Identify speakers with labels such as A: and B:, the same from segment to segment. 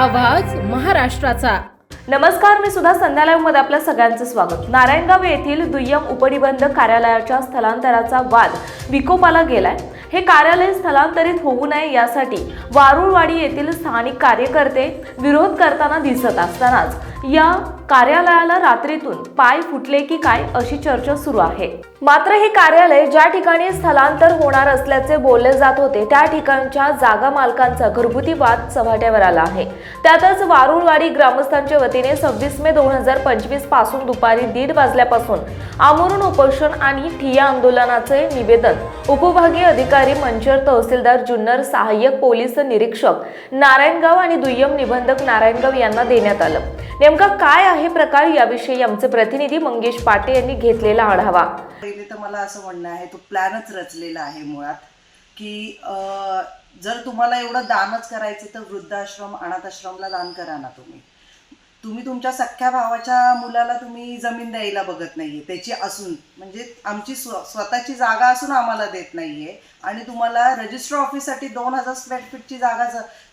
A: आवाज महाराष्ट्राचा.
B: नमस्कार मी सुद्धा संध्यालयमध्ये आपल्या सगळ्यांचं स्वागत. नारायणगाव येथील दुय्यम उपनिबंधक कार्यालयाच्या स्थलांतराचा वाद विकोपाला गेलाय. हे कार्यालय स्थलांतरित होऊ नये यासाठी वारुळवाडी येथील स्थानिक कार्यकर्ते विरोध करताना दिसत असतानाच या कार्यालयाला रात्रीतून पाय फुटले की काय अशी चर्चा सुरू आहे. मात्र हे कार्यालय ज्या ठिकाणी स्थलांतर होणार असल्याचे बोलले जात होते त्या ठिकाणच्या जागा मालकांचा घरगुती वाद चव्हाट्यावर आला आहे. त्यातच वारुळवाडी ग्रामस्थांच्या वतीने सव्वीस मे दोन हजार पंचवीसपासून दुपारी दीड वाजल्यापासून आमरण उपोषण आणि ठिया आंदोलनाचे निवेदन उपविभागीय अधिकारी मंचर तहसीलदार जुन्नर सहाय्यक पोलीस निरीक्षक नारायणगाव आणि दुय्यम निबंधक नारायणगाव यांना देण्यात आलं. नेमका काय आहे प्रकार याविषयी आमचे प्रतिनिधी मंगेश पाटे यांनी घेतलेला आढावा.
C: पहिले तर मला असं म्हणणं आहे तो प्लॅनच रचलेला आहे मुळात की जर तुम्हाला एवढं दानच करायचं तर वृद्धाश्रम अनाथाश्रमला दान करा ना तुम्ही. तुम्ही तुमच्या सख्ख्या भावाच्या मुलाला तुम्ही जमीन द्यायला बघत नाहीये त्याची असून म्हणजे आमची स्व स्वतःची जागा असून आम्हाला देत नाहीये आणि तुम्हाला रजिस्टर ऑफिससाठी दोन हजार स्क्वेअर फीटची जागा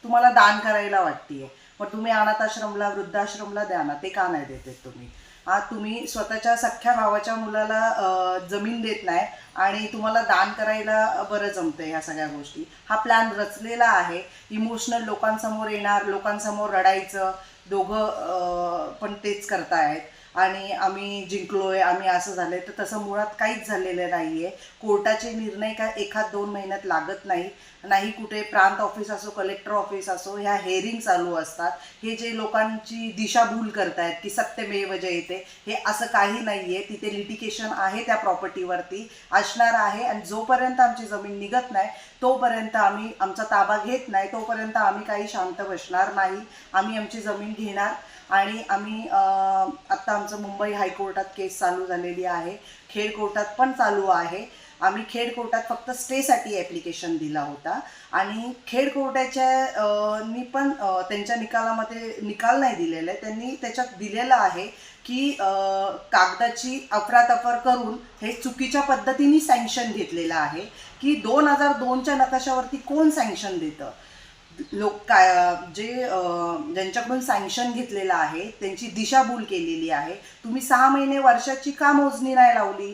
C: तुम्हाला दान करायला वाटतीये. मग तुम्ही अनाथाश्रमला वृद्धाश्रमला द्या ना ते का नाही देते तुम्ही? हा तुम्ही स्वतःच्या सख्ख्या भावाच्या मुलाला जमीन देत नाही आणि तुम्हाला दान करायला बरं जमतं ह्या सगळ्या गोष्टी. हा प्लॅन रचलेला आहे. इमोशनल लोकांसमोर येणार लोकांसमोर रडायचं दोघं पण तेच करतायत. आणि आम्ही जिंकलोय आम्ही असं झालंय. तर तसं मुळात काहीच झालेलं नाही आहे कोर्टाचे निर्णय काय एखाद दोन महिन्यात लागत नाही. नाही कुठे प्रांत ऑफिस असो कलेक्टर ऑफिस असो ह्या हेअरिंग चालू असतात. हे जे लोकांची दिशाभूल करतायत की सत्यमेव जयते हे असं काही नाहीये. तिथे लिटिकेशन आहे त्या प्रॉपर्टीवरती असणार आहे आणि जोपर्यंत आमची जमीन निघत नाही तोपर्यंत आम्ही आमचा ताबा घेत नाही. तोपर्यंत आम्ही काही शांत बसणार नाही. आम्ही आमची जमीन घेणार. आणि आम्ही आत्ता आमचं मुंबई हायकोर्टात केस चालू झालेली आहे. खेड कोर्टात पण चालू आहे. आम्ही खेड कोर्टात फक्त स्टेसाठी ॲप्लिकेशन दिला होता. आणि खेड कोर्टाच्या नी पण त्यांच्या निकालामध्ये निकाल नाही दिलेला. आहे त्यांनी त्याच्यात दिलेलं आहे की कागदाची अफरातफर करून हे चुकीच्या पद्धतीने सँक्शन घेतलेलं आहे. की दोन हजार दोनच्या नकाशावरती कोण सँक्शन देतं? लोक काय जे ज्यांच्याकडून सँक्शन घेतलेलं आहे त्यांची दिशाभूल केलेली आहे. तुम्ही सहा महिने वर्षाची का मोजणी नाही लावली?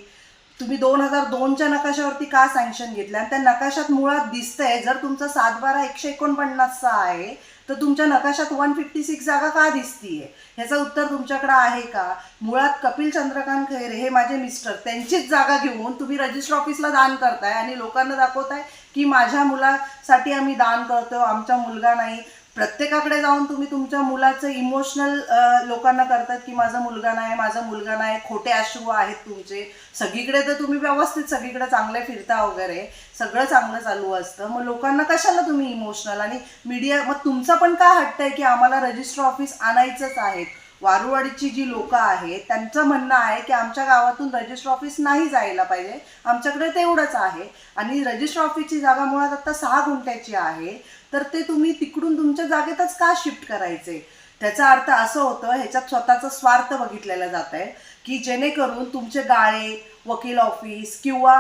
C: तुम्ही दोन हजार दोनच्या नकाशावरती का सँक्शन घेतलं? आणि त्या नकाशात मुळात दिसतंय जर तुमचा सात बारा एकशे एकोणपन्नासचा आहे तर तुमच्या नकाशात वन फिफ्टी सिक्स जागा का दिसतीये? ह्याचं उत्तर तुमच्याकडे आहे का? मुळात कपिल चंद्रकांत खैरे हे माझे मिस्टर त्यांचीच जागा घेऊन तुम्ही रजिस्टर ऑफिसला दान करताय आणि लोकांना दाखवताय की माझ्या मुलासाठी आम्ही दान करतो आमचा मुलगा नाही. प्रत्येकाकडे जाऊन तुम्ही तुमच्या मुलाचं इमोशनल लोकांना करतात की माझा मुलगा नाही माझा मुलगा नाही खोटे अश्रू आहेत तुमचे. सगळीकडे तर तुम्ही व्यवस्थित सगळीकडे चांगले फिरता वगैरे. सगळं चांगलं चालू असतं. मग लोकांना कशाला तुम्ही इमोशनल आणि मीडिया मग तुमचं पण का हट्ट आहे की आम्हाला रजिस्टर ऑफिस आणायचंच आहेत वारुवाडीची जी लोक आहेत त्यांचं म्हणणं आहे की आमच्या गावातून रजिस्टर ऑफिस नाही जायला पाहिजे. आमच्याकडे तेवढंच आहे. आणि रजिस्टर ऑफिसची जागा मुळात आता सहा गुंठ्याची आहे. तर ते तुम्ही तिकडून तुमच्या जागेतच का शिफ्ट करायचे? त्याचा अर्थ असं होतं ह्याच्यात स्वतःचा स्वार्थ बघितलेला जात आहे की जेणेकरून तुमचे गाळे वकील ऑफिस किंवा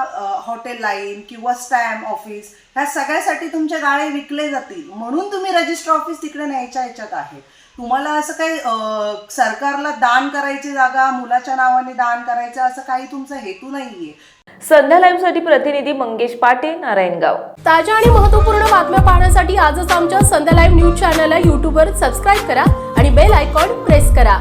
C: हॉटेल लाईन किंवा स्टॅम्प ऑफिस ह्या सगळ्यासाठी तुमचे गाळे विकले जातील. म्हणून तुम्ही रजिस्टर ऑफिस तिकडे न्यायच्या ह्याच्यात आहे. तुम्हाला असं काही सरकारला दान करायची जागा मुलाच्या नावाने दान करायचं असं काही तुमचा हेतू नाहीये.
B: संध्या लाईव्हसाठी प्रतिनिधी मंगेश पाटे नारायणगाव
A: ताज्या आणि महत्त्वपूर्ण बातम्या पाहण्यासाठी आजच आमच्या संध्या लाईव्ह न्यूज चॅनलला यूट्यूबवर सबस्क्राईब करा आणि बेल आयकॉन प्रेस करा.